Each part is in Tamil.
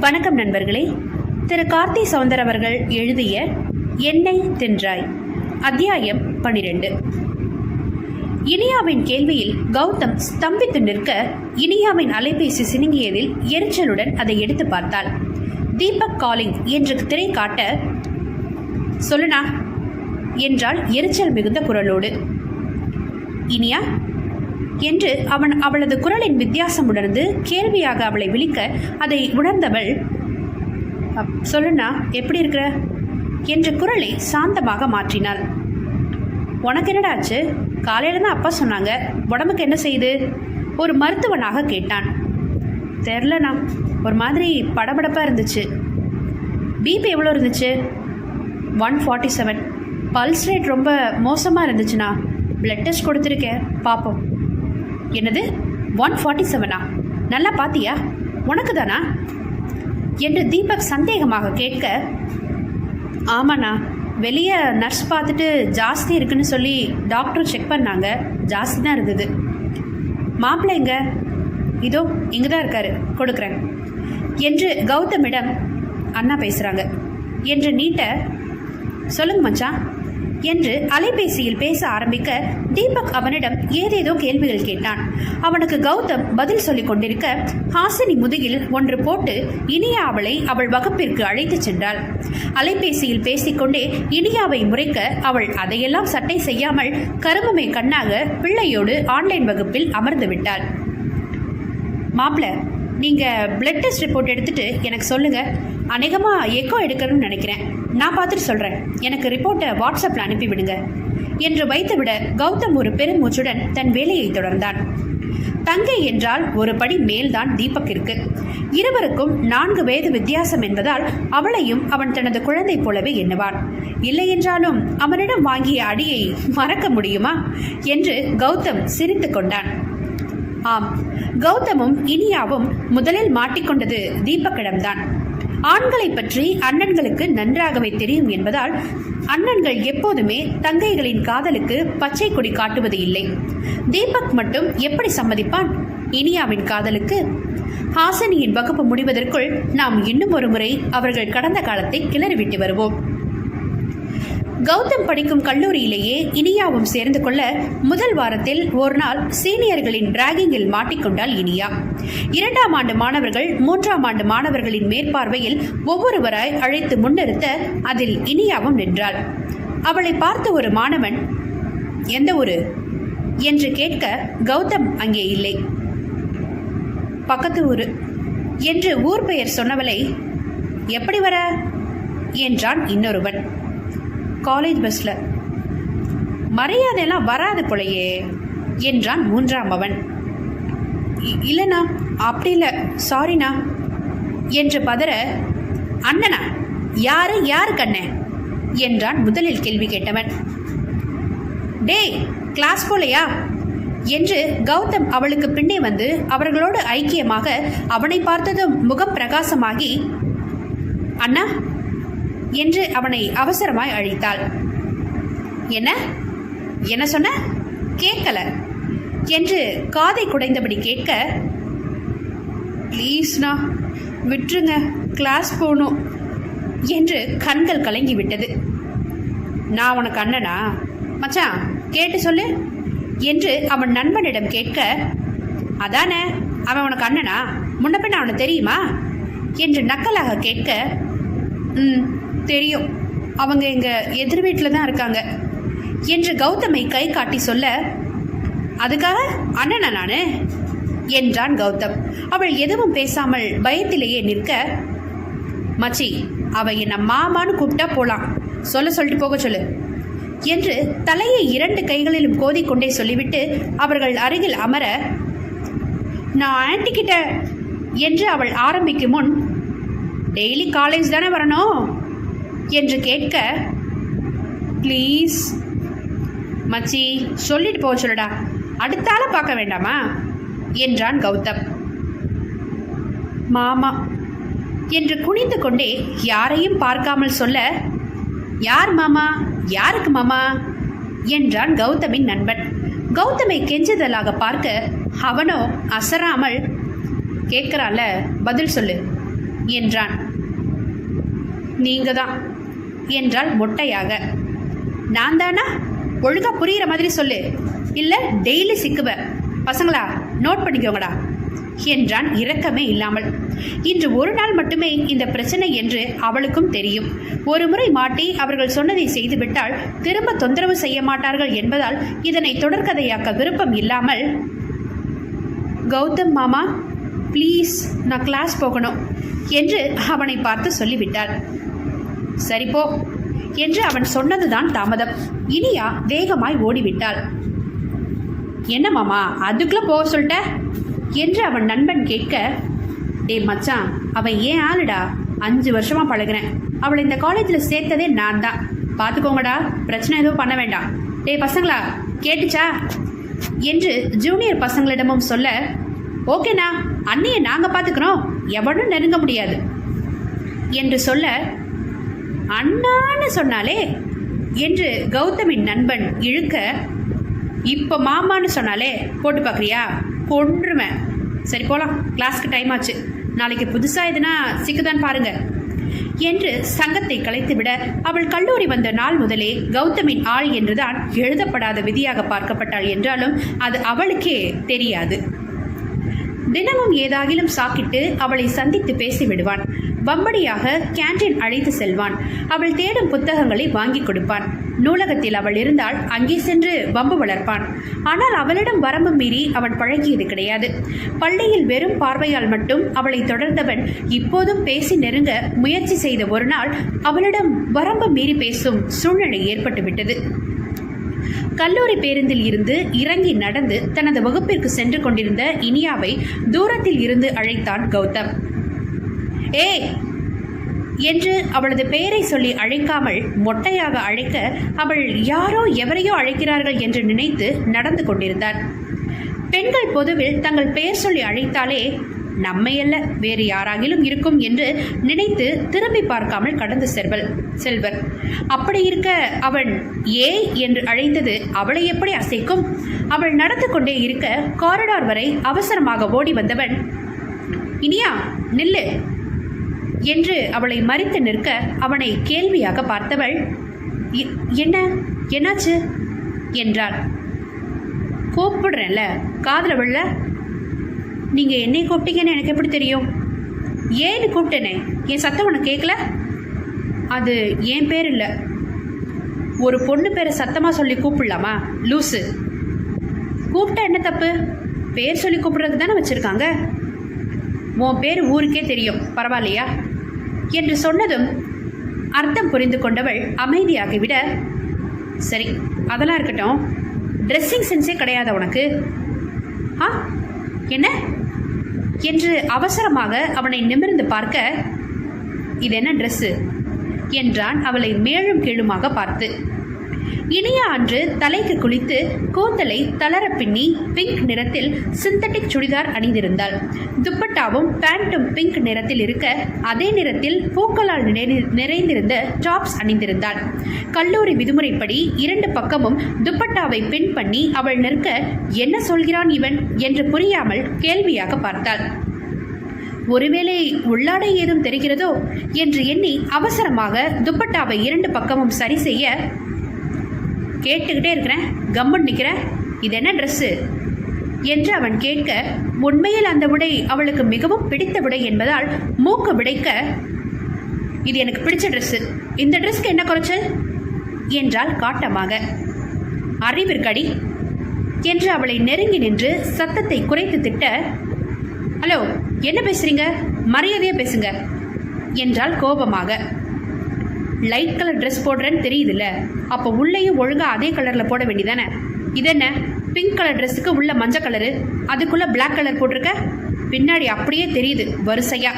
வணக்கம் நண்பர்களே. திரு. கார்த்தி சவுந்தர் அவர்கள் எழுதிய எண்ணெய் தென்றாய் அத்தியாயம் பனிரெண்டு இனியாவின் கேள்வியில் கௌதம் ஸ்தம்பித்து நிற்க இனியாவின் அலைபேசி சினுங்கியதில் எரிச்சலுடன் அதை எடுத்து பார்த்தாள். தீபக் காலிங் என்று திரை காட்ட சொல்லுனா என்றாள் எரிச்சல் மிகுந்த குரலோடு. இனியா என்று அவன் அவளது குரலின் வித்தியாசம் உணர்ந்து கேள்வியாக அவளை விழிக்க அதை உணர்ந்தவள் "அப், சொல்லுண்ணா எப்படி இருக்கிற? என்ற குரலை சாந்தமாக மாற்றினாள். உனக்கு என்னடா ஆச்சு? காலையில் தான் அப்பா சொன்னாங்க. உடம்புக்கு என்ன செய்யுது? ஒரு மருத்துவனாக கேட்டான். தெரிலண்ணா ஒரு மாதிரி படபடப்பாக இருந்துச்சு. பிபி எவ்வளோ இருந்துச்சு? One forty seven pulse rate ரொம்ப மோசமாக இருந்துச்சுண்ணா. பிளட் டெஸ்ட் கொடுத்துருக்கேன். பார்ப்போம் என்னது? ஒன் ஃபார்ட்டி செவனா நல்லா பாத்தியா? உனக்கு தானா என்று தீபக் சந்தேகமாக கேட்க ஆமாண்ணா வெளியே நர்ஸ் பார்த்துட்டு ஜாஸ்தி இருக்குன்னு சொல்லி டாக்டர் செக் பண்ணாங்க. ஜாஸ்தி தான் இருந்தது. மாப்பிள்ளைங்க இதோ இங்கே தான் இருக்காரு. கொடுக்குறேன். என்று கௌதமிடம் அண்ணா பேசுகிறாங்க என்று நீட்ட சொல்லுங்க மச்சான். என்று அலைபேசியில் பேச ஆரம்பிக்க தீபக் அவனிடம் ஏதேதோ கேள்விகள் கேட்டான். அவனுக்கு கௌதம் பதில் சொல்லிக் கொண்டிருக்க ஹாசினி முதுகில் ஒன்று போட்டு இனியா அவளை அவள் வகுப்பிற்கு அழைத்துச் சென்றாள். அலைபேசியில் பேசிக்கொண்டே இனியாவை முறைக்க அவள் அதையெல்லாம் சட்டை செய்யாமல் கருமமை கண்ணாக பிள்ளையோடு ஆன்லைன் வகுப்பில் அமர்ந்து விட்டாள். மாப்பிள்ள நீங்கள் பிளட் டெஸ்ட் ரிப்போர்ட் எடுத்துட்டு எனக்கு சொல்லுங்கள் அநேகமாக எக்கோ எடுக்கணும்னு நினைக்கிறேன். நான் பார்த்துட்டு சொல்கிறேன் எனக்கு ரிப்போர்ட்டை வாட்ஸ்அப்பில் அனுப்பிவிடுங்க. என்று வைத்துவிட கௌதம் ஒரு பெருமூச்சுடன் தன் வேலையை தொடர்ந்தான். தங்கை என்றால் ஒரு படி மேல்தான் தீபக்கிற்கு. இருவருக்கும் நான்கு வயது வித்தியாசம் என்பதால் அவளையும் அவன் தனது குழந்தை போலவே எண்ணுவான். இல்லை என்றாலும் அவனிடம் வாங்கிய அடியை மறக்க முடியுமா? என்று கௌதம் சிரித்து கொண்டான். ஆம் கௌதமும் இனியாவும் முதலில் மாட்டிக்கொண்டது தீபக்கிடம்தான். ஆண்களை பற்றி அண்ணன்களுக்கு நன்றாகவே தெரியும் என்பதால் அண்ணன்கள் எப்போதுமே தங்கைகளின் காதலுக்கு பச்சை கொடி காட்டுவது இல்லை. தீபக் மட்டும் எப்படி சம்மதிப்பான்? இனியாவின் காதலுக்கு? ஹாசனியின் வகுப்பு முடிவதற்குள் நாம் இன்னும் ஒரு முறை அவர்கள் கடந்த காலத்தை கிளறிவிட்டு வருவோம். கௌதம் படிக்கும் கல்லூரியிலேயே இனியாவும் சேர்ந்து கொள்ள முதல் வாரத்தில் ஒரு நாள் சீனியர்களின் டிராகிங்கில் மாட்டிக்கொண்டாள் இனியா. இரண்டாம் ஆண்டு மாணவர்கள் மூன்றாம் ஆண்டு மாணவர்களின் மேற்பார்வையில் ஒவ்வொருவராய் அழைத்து முன்னிறுத்த அதில் இனியாவும் நின்றாள். அவளை பார்த்த ஒரு மாணவன் எந்த ஊரு? என்று கேட்க கௌதம் அங்கே இல்லை. பக்கத்து ஊரு. என்று ஊர் பெயர் சொன்னவளை எப்படி வர? என்றான் இன்னொருவன். காலேஜ் பஸ்ல மரியாதையெல்லாம் வராது போலையே என்றான் மூன்றாம் அவன். "இ- இல்லைண்ணா அப்படி இல்லை சாரிண்ணா என்று பதற அண்ணனா யாரு யாரு கண்ணே? என்றான் முதலில் கேள்வி கேட்டவன். டேய் கிளாஸ் போலையா? என்று கௌதம் அவளுக்கு பின்னே வந்து அவர்களோடு ஐக்கியமாக அவனை பார்த்ததும் முகம் பிரகாசமாகி அண்ணா என்று அவனை அவசரமாய் அழைத்தாள். என்ன? என்ன சொன்ன? கேட்கல. என்று காதை குடைந்தபடி கேட்க ப்ளீஸ்ண்ணா விட்டுருங்க கிளாஸ் போகணும் என்று கண்கள் கலங்கி விட்டது. நான் உனக்கு அண்ணனா? மச்சான் கேட்டு சொல்லு என்று அவன் நண்பனிடம் கேட்க அதானே அவன் உனக்கு அண்ணனா? முன்னப்பின் பின்ன அவனுக்கு தெரியுமா? என்று நக்கலாக கேட்க ம் தெரியும். அவங்க எங்கள் எதிர் வீட்டில் தான் இருக்காங்க. என்று கௌதமை கை காட்டி சொல்ல அதுக்காக அண்ணனா நான்? என்றான் கௌதம். அவள் எதுவும் பேசாமல் பயத்திலேயே நிற்க மச்சி அவ என்னை மாமான்னு கூப்பிட்டா போலாம். சொல்ல சொல்லிட்டு போக சொல்லு. என்று தலையை இரண்டு கைகளிலும் கோதிக்கொண்டே சொல்லிவிட்டு அவர்கள் அருகில் அமர நான் ஆண்டிக்கிட்ட கிட்ட என்று அவள் ஆரம்பிக்கும் முன் டெய்லி காலேஜ் தானே வரணும்? என்று கேட்க ப்ளீஸ் மச்சி சொல்லிட்டு போக சொல்லுடா. அடுத்தால பார்க்க வேண்டாமா? என்றான் கௌதம். மாமா என்று குனிந்து கொண்டே யாரையும் பார்க்காமல் சொல்ல யார் மாமா? யாருக்கு மாமா? என்றான் கௌதமின் நண்பன். கௌதமை கெஞ்சுதலாக பார்க்க அவனோ அசராமல் கேட்குறால பதில் சொல்லு என்றான். நீங்கள் தான் என்றாள் மொட்டையாக. நான் தானா? ஒழுங்கா புரியுற மாதிரி சொல்லு. இல்லை டெய்லி சிக்குவ. பசங்களா நோட் பண்ணிக்கோங்கடா என்றான் இரக்கமே இல்லாமல். இன்று ஒரு நாள் மட்டுமே இந்த பிரச்சனை என்று அவளுக்கும் தெரியும். ஒரு முறை மாட்டி அவர்கள் சொன்னதை செய்துவிட்டால் திரும்ப தொந்தரவு செய்ய மாட்டார்கள் என்பதால் இதனை தொடர்கதையாக்க விருப்பம் இல்லாமல் கௌதம் மாமா ப்ளீஸ் நான் கிளாஸ் போகணும் என்று அவனை பார்த்து சொல்லிவிட்டாள் சரி போ என்று அவன் சொன்னதுதான் தாமதம். இனியா வேகமாய் ஓடிவிட்டாள். என்ன மாமா அதுக்குள்ள போக சொல்லிட்ட? என்று அவன் நண்பன் கேட்க டேய் மச்சான் அவன் ஏன் ஆளுடா? அஞ்சு வருஷமா பழகுறேன். அவளை இந்த காலேஜில் சேர்த்ததே நான் தான் பார்த்துக்கோங்கடா பிரச்சனை எதுவும் பண்ண வேண்டாம். டேய் பசங்களா கேட்டுச்சா? என்று ஜூனியர் பசங்களிடமும் சொல்ல ஓகேண்ணா அண்ணியை நாங்கள் பார்த்துக்குறோம் எவனும் நெருங்க முடியாது. என்று சொல்ல அண்ணான்னு சொன்னாலே என்று கௌதமின் நண்பன் இழுக்க இப்போ மாமான்னு சொன்னாலே போட்டு பார்க்குறியா கொன்றுவேன் சரி போகலாம் கிளாஸ்க்கு டைம் ஆச்சு. நாளைக்கு புதுசாக எதுனா சிக்குதான் பாருங்க. என்று சங்கத்தை கலைத்துவிட அவள் கல்லூரி வந்த நாள் முதலே கௌதமின் ஆள் என்றுதான் எழுதப்படாத விதியாக பார்க்கப்பட்டாள் என்றாலும் அது அவளுக்கே தெரியாது. தினமும் ஏதாகிலும் சாக்கிட்டு அவளை சந்தித்து பேசிவிடுவான். வம்படியாக கேண்டீன் அழைத்து செல்வான். அவள் தேடும் புத்தகங்களை வாங்கி கொடுப்பான். நூலகத்தில் அவள் இருந்தால் அங்கே சென்று வம்பு வளர்ப்பான். ஆனால் அவளிடம் வரம்பு மீறி அவன் பழகியது கிடையாது. பள்ளியில் வெறும் பார்வையால் மட்டும் அவளை தொடர்ந்தவன் இப்போதும் பேசி நெருங்க முயற்சி செய்த ஒரு நாள் அவளிடம் வரம்பு மீறி பேசும் சூழ்நிலை ஏற்பட்டுவிட்டது. கல்லூரி பேருந்தில் இருந்து இறங்கி நடந்து தனது வகுப்பிற்கு சென்று கொண்டிருந்த இனியாவை தூரத்தில் இருந்து அழைத்தான் கௌதம். ஏய் என்று அவளது பெயரை சொல்லி அழைக்காமல் மொட்டையாக அழைக்க அவள் யாரோ எவரையோ அழைக்கிறார்கள் என்று நினைத்து நடந்து கொண்டிருந்தார். பெண்கள் பொதுவில் தங்கள் பெயர் சொல்லி அழைத்தாலே நம்மையல்ல வேறு யாராகிலும் இருக்கும் என்று நினைத்து திரும்பி பார்க்காமல் கடந்து செல்வல் செல்வர். அப்படி இருக்க அவன் ஏய் என்று அழைத்தது அவளை எப்படி அசைக்கும்? அவள் நடந்து கொண்டே இருக்க காரிடார் வரை அவசரமாக ஓடி வந்தவன். இனியா நில்லு. என்று அவளை மறித்து நிற்க அவனை கேள்வியாக பார்த்தவள் என்ன என்னாச்சு? என்றாள். கூப்பிடுறேன்ல காதில் விழல. நீங்கள் என்னை கூப்பிட்டீங்கன்னு எனக்கு எப்படி தெரியும்? ஏன்னு கூப்பிட்டேனே என் சத்தம் உனக்கு கேட்கல அது என் பேர் இல்லை. ஒரு பொண்ணு பேரை சத்தமாக சொல்லி கூப்பிடலாமா லூசு? கூப்பிட்டா என்ன தப்பு? பேர் சொல்லி கூப்பிடுறதுக்கு தானே வச்சுருக்காங்க? உன் பேர் ஊருக்கே தெரியும் பரவாயில்லையா? என்று சொன்னதும் அர்த்தம் புரிந்து கொண்டவள் அமைதியாகிவிட சரி அதெல்லாம் இருக்கட்டும். ட்ரெஸ்ஸிங் சென்ஸே கிடையாத உனக்கு? ஆ? என்ன? என்று அவசரமாக அவனை நிமிர்ந்து பார்க்க இது என்ன ட்ரெஸ்ஸு என்றான் அவளை மேலும் கீழுமாக பார்த்து. இனிய அன்று தலைக்கு குளித்து கூந்தலை தளர பின்னி பிங்க் நிறத்தில் சிந்தட்டிக் சுடிதார் அணிந்திருந்தாள். துப்பட்டாவும் பேண்ட்டும் பிங்க் நிறத்தில் இருக்க அதே நிறத்தில் பூக்களால் நிறைந்திருந்த டாப்ஸ் அணிந்திருந்தாள். கல்லூரி விதிமுறைப்படி இரண்டு பக்கமும் துப்பட்டாவை பின் பண்ணி அவள் நிற்க என்ன சொல்கிறான் இவன்? என்று புரியாமல் கேள்வியாக பார்த்தாள். ஒருவேளை உள்ளாடை ஏதும் தெரிகிறதோ? என்று எண்ணி அவசரமாக துப்பட்டாவை இரண்டு பக்கமும் சரி செய்ய கேட்டுக்கிட்டே இருக்கிறேன். கம்மன் நிற்கிறேன் இது என்ன ட்ரெஸ்ஸு என்று அவன் கேட்க உண்மையில் அந்த உடை அவளுக்கு மிகவும் பிடித்த உடை என்பதால் மூக்கு விடைக்க இது எனக்கு பிடிச்ச ட்ரெஸ்ஸு இந்த ட்ரெஸ்க்கு என்ன குறைச்சல்? என்றால் காட்டமாக. அறிவிற்கடி. என்று அவளை நெருங்கி நின்று சத்தத்தை குறைத்து திட்ட ஹலோ என்ன பேசுறீங்க? மரியாதையாக பேசுங்க. என்றால் கோபமாக. லைட் கலர் ட்ரெஸ் போடுறேன்னு தெரியுதுல்ல. அப்போ உள்ளேயும் ஒழுங்காக அதே கலரில் போட வேண்டியதானே? இதென்ன பிங்க் கலர் ட்ரெஸ்ஸுக்கு உள்ள மஞ்சள் கலரு அதுக்குள்ளே பிளாக் கலர் போட்டிருக்க? பின்னாடி அப்படியே தெரியுது வரிசையா.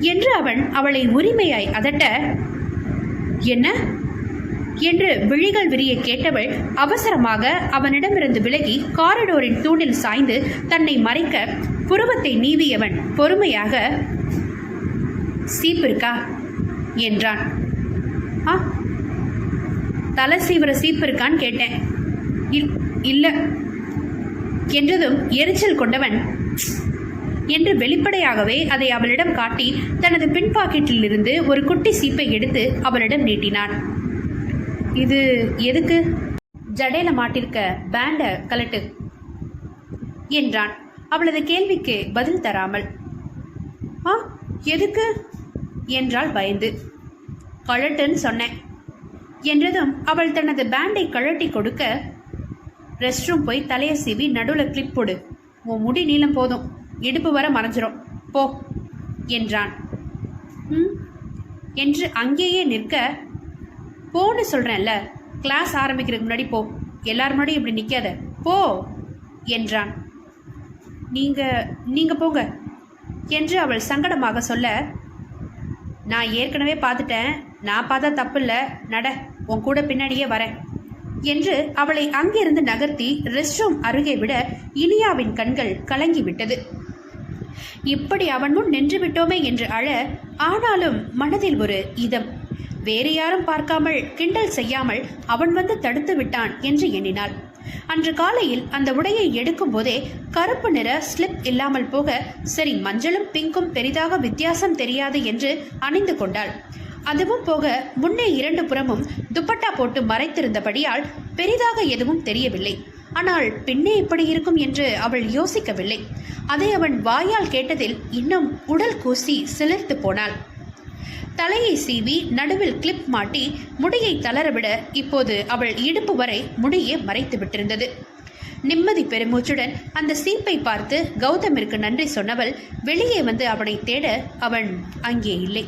என்று அவன் அவளை உரிமையாய் அதட்ட என்ன? என்று விழிகள் விரிய கேட்டவள் அவசரமாக அவனிடமிருந்து விலகி காரிடோரின் தூணில் சாய்ந்து தன்னை மறைக்க புருவத்தை நீவியவன் பொறுமையாக சீப்பு இருக்கா? என்றான். ஆ? தலை சீவர சீப்பு இருக்கான்னு கேட்டேன். இல் இல்லை. என்றதும் எரிச்சல் கொண்டவன் என்று வெளிப்படையாகவே அதை அவளிடம் காட்டி தனது பின் பாக்கெட்டிலிருந்து ஒரு குட்டி சீப்பை எடுத்து அவளிடம் நீட்டினான். இது எதுக்கு? ஜடையில மாட்டிருக்க பேண்ட கலட்டு. என்றான். அவளது கேள்விக்கு பதில் தராமல் ஆ? எதுக்கு? என்றாள் பயந்து. கழட்டுன்னு சொன்னேன். என்றதும் அவள் தனது பேண்டை கழட்டி கொடுக்க ரெஸ்ட் ரூம் போய் தலையை சீவி நடுவில் கிளிப் போடு. உன் முடி நீளம் போதும். இடுப்பு வர மறைஞ்சிரும். போ. என்றான். ம். என்று அங்கேயே நிற்க போன்னு சொல்கிறேன்ல கிளாஸ் ஆரம்பிக்கிறதுக்கு முன்னாடி போ. எல்லார் முன்னாடியும் இப்படி நிற்காத போ. என்றான். நீங்கள் நீங்கள் போங்க. என்று அவள் சங்கடமாக சொல்ல நான் ஏற்கனவே பார்த்துட்டேன். நான் பார்த்தா தப்பு இல்லை நட உன் கூட பின்னாடியே வரேன். என்று அவளை அங்கிருந்து நகர்த்தி ரெஸ்ட் ரூம் அருகே விட இனியாவின் கண்கள் கலங்கிவிட்டது. இப்படி அவன் முன் நின்று விட்டோமே என்று அழ ஆனாலும் மனதில் ஒரு இதம். வேறு யாரும் பார்க்காமல் கிண்டல் செய்யாமல் அவன் வந்து தடுத்து விட்டான் என்று எண்ணினாள். அன்று காலையில் அந்த உடையை எடுக்கும் போதே கருப்பு நிற ஸ்லிப் இல்லாமல் போக சரி மஞ்சளும் பிங்கும் பெரிதாக வித்தியாசம் தெரியாது என்று அணிந்து கொண்டாள். அதுவும் போக முன்னே இரண்டு புறமும் துப்பட்டா போட்டு மறைத்திருந்தபடியால் பெரிதாக எதுவும் தெரியவில்லை. ஆனால் பின்னே இப்படி இருக்கும் என்று அவள் யோசிக்கவில்லை. அதை அவன் வாயால் கேட்டதில் இன்னும் உடல் கூசி சிலிர்த்து போனாள். தலையை சீவி நடுவில் கிளிப் மாட்டி முடியை தளரவிட இப்போது அவள் இடுப்பு வரை முடியே மறைத்து விட்டிருந்தது. நிம்மதி பெருமூச்சுடன் அந்த சீப்பை பார்த்து கௌதமிற்கு நன்றி சொன்னவள் வெளியே வந்து அவனை தேட அவன் அங்கே இல்லை.